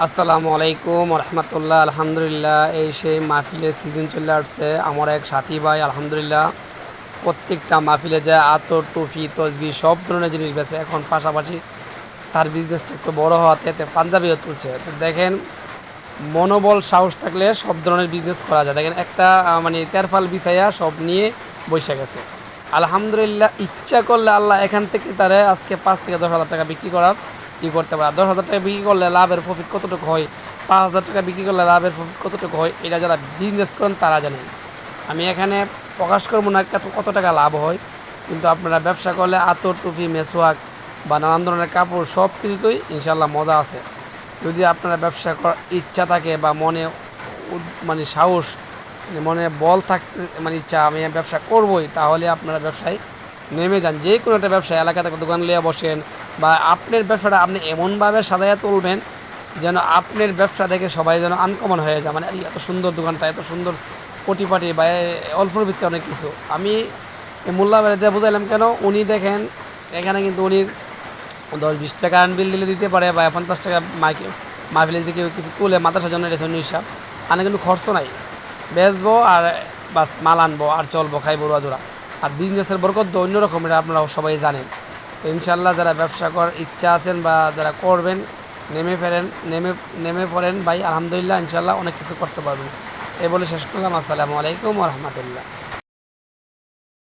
আসসালামু আলাইকুম রহমতুল্লাহ, আলহামদুলিল্লাহ। এই সেই মাহফিলের সিজন চলে আসছে। আমার এক সাথী ভাই, আলহামদুলিল্লাহ, প্রত্যেকটা মাহফিলে যায়, আতর, টুপি, তসবি, সব ধরনের জিনিস বেছে এখন পাশাপাশি তার বিজনেসটা একটু বড় হওয়াতে এতে পাঞ্জাবিও তুলছে। দেখেন, মনোবল, সাহস থাকলে সব ধরনের বিজনেস করা যায়। দেখেন, একটা মানে তেরফাল বিছাইয়া সব নিয়ে বসে গেছে। আলহামদুলিল্লাহ, ইচ্ছা করলে আল্লাহ এখান থেকে তারে আজকে পাঁচ থেকে দশ হাজার টাকা বিক্রি করার ই করতে পারে। দশ হাজার টাকা বিক্রি করলে লাভের প্রফিট কতটুকু হয়? পাঁচ হাজার টাকা বিক্রি করলে লাভের প্রফিট কতটুকু হয়? এটা যারা বিজনেস করেন তারা জানেন আমি এখানে প্রকাশ করব না কত টাকা লাভ হয়। কিন্তু আপনারা ব্যবসা করলে আতর, টুপি মেসোয়াক বা নানান ধরনের কাপড় সব কিছুতেই ইনশাল্লাহ মজা আছে। যদি আপনারা ব্যবসা করার ইচ্ছা থাকে বা মনে মানে সাহস মানে মনে বল থাকতে মানে ইচ্ছা আমি ব্যবসা করবই, তাহলে আপনারা ব্যবসায় নেমে যান। যে কোনো একটা ব্যবসা এলাকাতে একটা দোকান লিয়ে বসেন বা আপনার ব্যবসাটা আপনি এমনভাবে সাজাইয়া তুলবেন যেন আপনার ব্যবসা দেখে সবাই যেন আনকমন হয়ে যায়। মানে এত সুন্দর দোকানটা, এত সুন্দর পটিপাটি বা অল্পর ভিত্তি অনেক কিছু। আমি মোল্লা বাড়িতে বুঝাইলাম কেন, উনি দেখেন, এখানে কিন্তু উনি দশ বিশ টাকা বিল দিলে দিতে পারে বা পঞ্চাশ টাকা মাইকে, মাহফিলে যদি কেউ কিছু তুলে মাদ্রাসার জন্য অন্য হিসাব। আনে কিন্তু খরচ নাই। বেচবো আর বাস মাল আনব, আর চলবো, খাইবো রোয়াদুরা আর বিজনেসের বরকত তো অন্যরকম এটা আপনারা সবাই জানেন। ইনশাল্লাহ যারা ব্যবসা করার ইচ্ছা আছেন বা যারা করবেন, নেমে ফেরেন, নেমে নেমে পড়েন, ভাই, আলহামদুলিল্লাহ, ইনশাল্লাহ অনেক কিছু করতে পারবেন। এ বলে শেষ করলাম। আসসালামু আলাইকুম রহমতুল্লাহ।